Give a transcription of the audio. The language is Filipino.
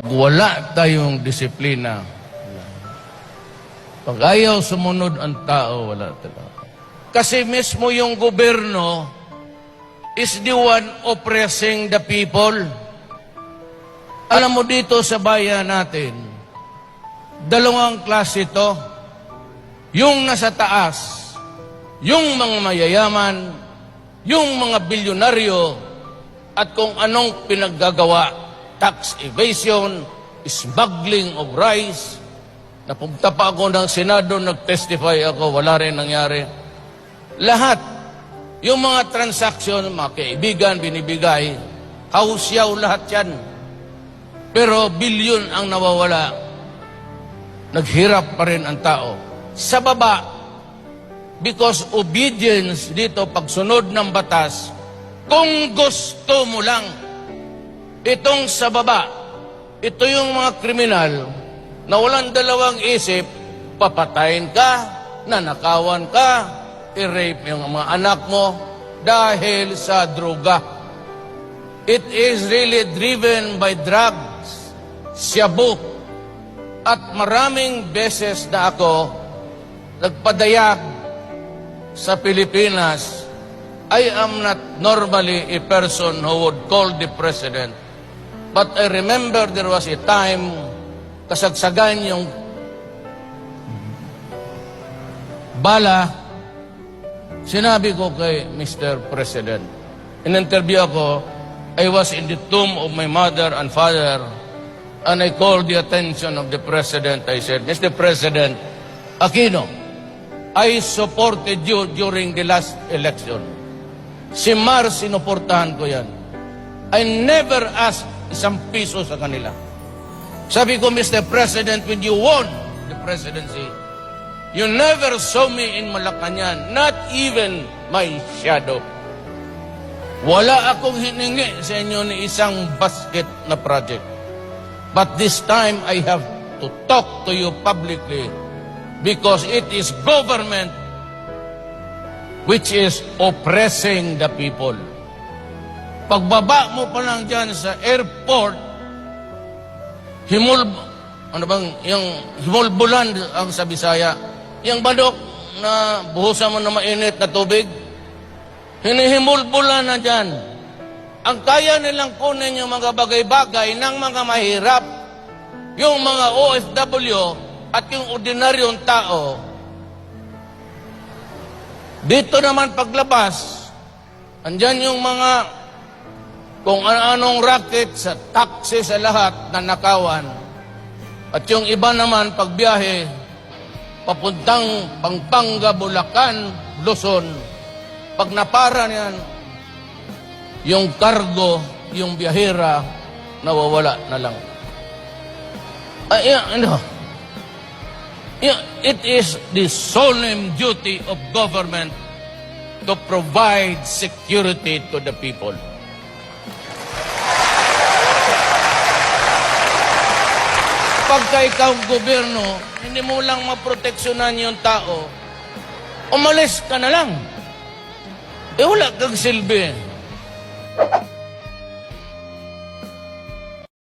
Pag wala tayong disiplina, pag ayaw sumunod ang tao, wala talaga. Kasi mismo yung gobyerno is the one oppressing the people. Alam mo dito sa bayan natin, dalawang klase ito. Yung nasa taas, yung mga mayayaman, yung mga bilyonaryo, at kung anong pinaggagawa, tax evasion, smuggling of rice, napunta pa ako ng Senado, nag-testify ako, wala rin nangyari. Lahat, yung mga transaksyon, mga kaibigan, binibigay, hausyaw lahat yan. Pero bilyon ang nawawala, naghirap pa rin ang tao. Sa baba, because obedience dito, pagsunod ng batas, kung gusto mo lang, itong sa baba, ito yung mga kriminal na walang dalawang isip, papatayin ka, nanakawan ka, i-rape yung mga anak mo dahil sa droga. It is really driven by drugs, shabu, at maraming beses na ako nagpadayag sa Pilipinas, I am not normally a person who would call the president. But I remember there was a time kasagsagan yung bala. Sinabi ko kay Mr. President, in interview ako, I was in the tomb of my mother and father and I called the attention of the President. I said, Mr. President, Aquino, I supported you during the last election. Si Mar, sinuportahan ko yan. I never asked isang piso sa kanila. Sabi ko, Mr. President, when you won the presidency, you never saw me in Malacanang, not even my shadow. Wala akong hiningi sa inyo ni isang basket na project. But this time, I have to talk to you publicly because it is government which is oppressing the people. Pagbaba mo pa lang dyan sa airport, himul, ano bang, yung himulbulan ang sa Bisaya, yung badok na buhusan mo na mainit na tubig, hinihimulbulan na dyan. Ang kaya nilang kunin yung mga bagay-bagay ng mga mahirap, yung mga OFW at yung ordinaryong tao, dito naman paglabas, andyan yung mga kung ano-anong racket sa taxi sa lahat na nakawan. At yung iba naman pagbiyahe, papuntang Pampanga, Bulacan, Luzon. Pag napara niyan, yung kargo, yung biyahera, nawawala na lang. Ay, ano? Yeah, It is the solemn duty of government to provide security to the people. Pagka ikaw gobyerno, hindi mo lang maproteksyonan yung tao, umalis ka na lang. Eh wala kang silbi.